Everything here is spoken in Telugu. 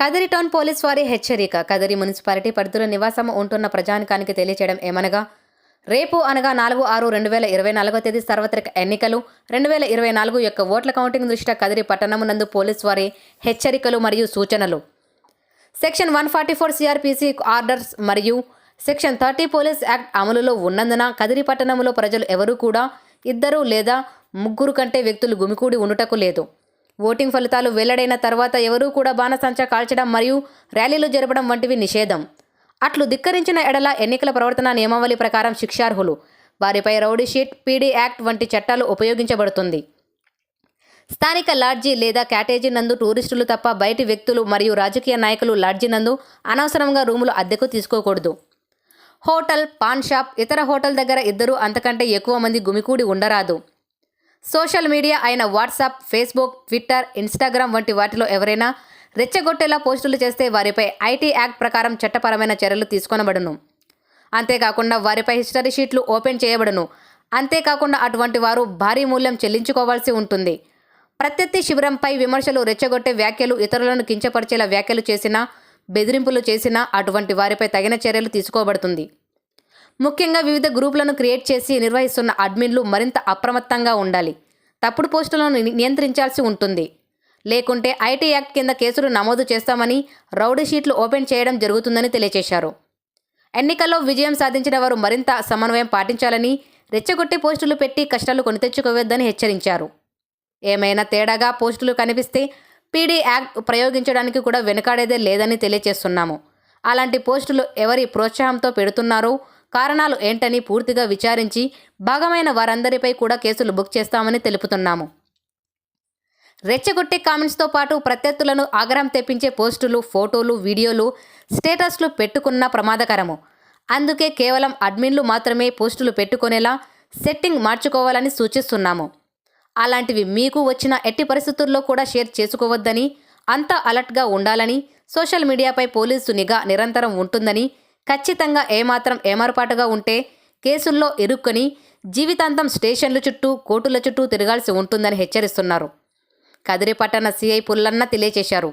కదిరి టౌన్ పోలీస్ వారి హెచ్చరిక. కదిరి మున్సిపాలిటీ పరిధిలో నివాసం ఉంటున్న ప్రజానికానికి తెలియచేయడం ఏమనగా? రేపు అనగా నాలుగు ఆరు రెండు వేల ఇరవై నాలుగో తేదీ సార్వత్రిక ఎన్నికలు. రెండు వేల ఇరవై నాలుగు యొక్క ఓట్ల కౌంటింగ్ దృష్ట్యా కదిరి పట్టణమునందు పోలీస్ వారి హెచ్చరికలు మరియు సూచనలు. Section one forty four CRPC orders మరియు సెక్షన్ థర్టీ పోలీస్ యాక్ట్ అమలులో ఉన్నందున కదిరి పట్టణంలో ప్రజలు ఎవరూ కూడా ఇద్దరు లేదా ముగ్గురు కంటే వ్యక్తులు గుమికూడి ఉండుటకు లేదు. ఓటింగ్ ఫలితాలు వెల్లడైన తర్వాత ఎవరూ కూడా బాణసంచా కాల్చడం మరియు ర్యాలీలు జరపడం వంటివి నిషేధం. అట్లు ధిక్కరించిన ఎడల ఎన్నికల ప్రవర్తన నియమావళి ప్రకారం శిక్షార్హులు. వారిపై రౌడీ షీట్ పీడీ యాక్ట్ వంటి చట్టాలు ఉపయోగించబడుతుంది. స్థానిక లాడ్జీ లేదా క్యాటేజీ నందు టూరిస్టులు తప్ప బయటి వ్యక్తులు మరియు రాజకీయ నాయకులు లాడ్జీ నందు అనవసరంగా రూములు అద్దెకు తీసుకోకూడదు. హోటల్ పాన్ షాప్ ఇతర హోటల్ దగ్గర ఇద్దరు అంతకంటే ఎక్కువ మంది గుమికూడి ఉండరాదు. సోషల్ మీడియా అయిన వాట్సాప్ ఫేస్బుక్ ట్విట్టర్ ఇన్స్టాగ్రామ్ వంటి వాటిలో ఎవరైనా రెచ్చగొట్టేలా పోస్టులు చేస్తే వారిపై ఐటీ యాక్ట్ ప్రకారం చట్టపరమైన చర్యలు తీసుకొనబడును. అంతేకాకుండా వారిపై హిస్టరీ షీట్లు ఓపెన్ చేయబడును. అంతేకాకుండా అటువంటి వారు భారీ మూల్యం చెల్లించుకోవాల్సి ఉంటుంది. ప్రత్యర్థి శిబిరంపై విమర్శలు రెచ్చగొట్టే వ్యాఖ్యలు ఇతరులను కించపరిచేలా వ్యాఖ్యలు చేసినా బెదిరింపులు చేసినా అటువంటి వారిపై తగిన చర్యలు తీసుకోబడుతుంది. ముఖ్యంగా వివిధ గ్రూపులను క్రియేట్ చేసి నిర్వహిస్తున్న అడ్మిన్లు మరింత అప్రమత్తంగా ఉండాలి. తప్పుడు పోస్టులను ని- నియంత్రించాల్సి ఉంటుంది. లేకుంటే ఐటీ యాక్ట్ కింద కేసులు నమోదు చేస్తామని రౌడీ షీట్లు ఓపెన్ చేయడం జరుగుతుందని తెలియజేశారు. ఎన్నికల్లో విజయం సాధించిన వారు మరింత సమన్వయం పాటించాలని రెచ్చగొట్టి పోస్టులు పెట్టి కష్టాలు కొని తెచ్చుకోవద్దని హెచ్చరించారు. ఏమైనా తేడాగా పోస్టులు కనిపిస్తే పీడీ యాక్ట్ ప్రయోగించడానికి కూడా వెనుకాడేదే లేదని తెలియజేస్తున్నాము. అలాంటి పోస్టులు ఎవరి ప్రోత్సాహంతో పెడుతున్నారో కారణాలు ఏంటని పూర్తిగా విచారించి భాగమైన వారందరిపై కూడా కేసులు బుక్ చేస్తామని తెలుపుతున్నాము. రెచ్చగొట్టే కామెంట్స్తో పాటు ప్రత్యర్థులను ఆగ్రహం తెప్పించే పోస్టులు ఫోటోలు వీడియోలు స్టేటస్లు పెట్టుకున్న ప్రమాదకరము. అందుకే కేవలం అడ్మిన్లు మాత్రమే పోస్టులు పెట్టుకునేలా సెట్టింగ్ మార్చుకోవాలని సూచిస్తున్నాము. అలాంటివి మీకు వచ్చిన ఎట్టి పరిస్థితుల్లో కూడా షేర్ చేసుకోవద్దని అంతా అలర్ట్గా ఉండాలని సోషల్ మీడియాపై పోలీసు నిఘా నిరంతరం ఉంటుందని ఖచ్చితంగా ఏమాత్రం ఏమరపాటుగా ఉంటే కేసుల్లో ఇరుక్కొని జీవితాంతం స్టేషన్ల చుట్టూ కోర్టుల చుట్టూ తిరగాల్సి ఉంటుందని హెచ్చరిస్తున్నారు. కదిరిపట్టణ సీఐ పుల్లన్న తెలియచేశారు.